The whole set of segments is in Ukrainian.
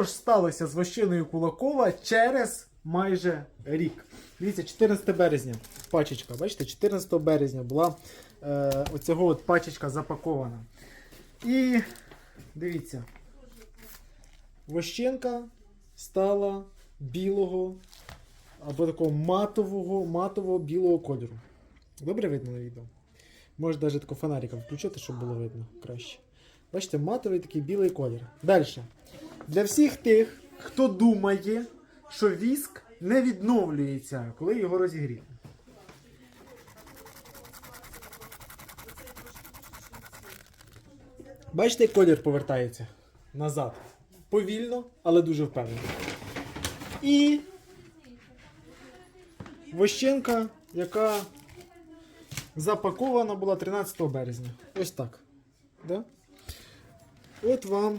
що ж сталося з вощиною Кулакова через майже рік? Дивіться, 14 березня пачечка. Бачите, 14 березня була е, оцього от пачечка запакована. І дивіться, вощинка стала білого або такого матового, матового білого кольору. Добре видно на відео? Може навіть тако фонарика включити, щоб було видно краще. Бачите, матовий такий білий колір. Далі. Для всіх тих, хто думає, що віск не відновлюється, коли його розігріти. Бачите, колір повертається назад. Повільно, але дуже впевнено. І вощенка, яка запакована була 13 березня. Ось так. Да? От вам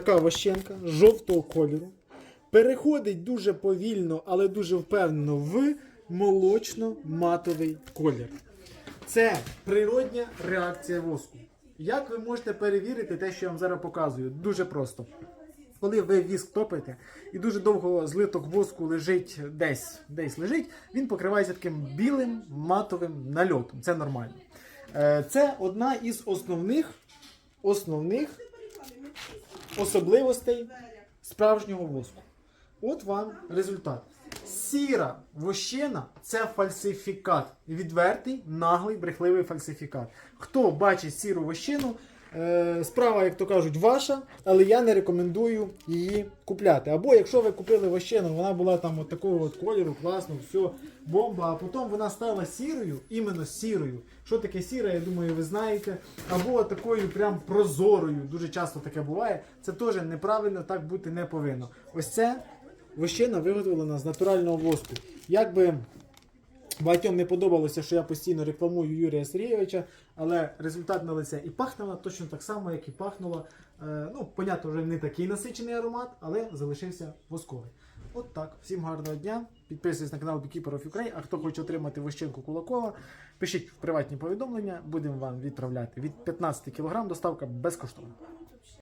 така вощенка жовтого кольору. Переходить дуже повільно, але дуже впевнено в молочно-матовий колір. Це природня реакція воску. Як ви можете перевірити те, що я вам зараз показую? Дуже просто. Коли ви віск топите і дуже довго злиток воску лежить десь, десь лежить, він покривається таким білим матовим нальотом. Це нормально. Е, Це одна із основних, основних особливостей справжнього воску. От вам результат. Сіра вощина це фальсифікат. Відвертий, наглий, брехливий фальсифікат. Хто бачить сіру вощину, справа, як то кажуть, ваша, але я не рекомендую її купляти. Або якщо ви купили вощину, вона була там от такого от кольору, класно, все, бомба, а потім вона стала сірою, іменно сірою. Що таке сіра, я думаю, ви знаєте. Або такою прям прозорою. Дуже часто таке буває. Це теж неправильно, так бути не повинно. Ось це вощина виготовлена з натурального воску. Якби багатьом не подобалося, що я постійно рекламую Юрія Сергійовича, але результат на лице і пахне вона точно так само, як і пахнула. Е, ну, понятно, вже не такий насичений аромат, але залишився восковий. От так. Всім гарного дня. Підписуйтесь на канал Beekeeper of Ukraine, А хто хоче отримати вощинку Кулакова, пишіть в приватні повідомлення, будемо вам відправляти від 15 кг доставка безкоштовна.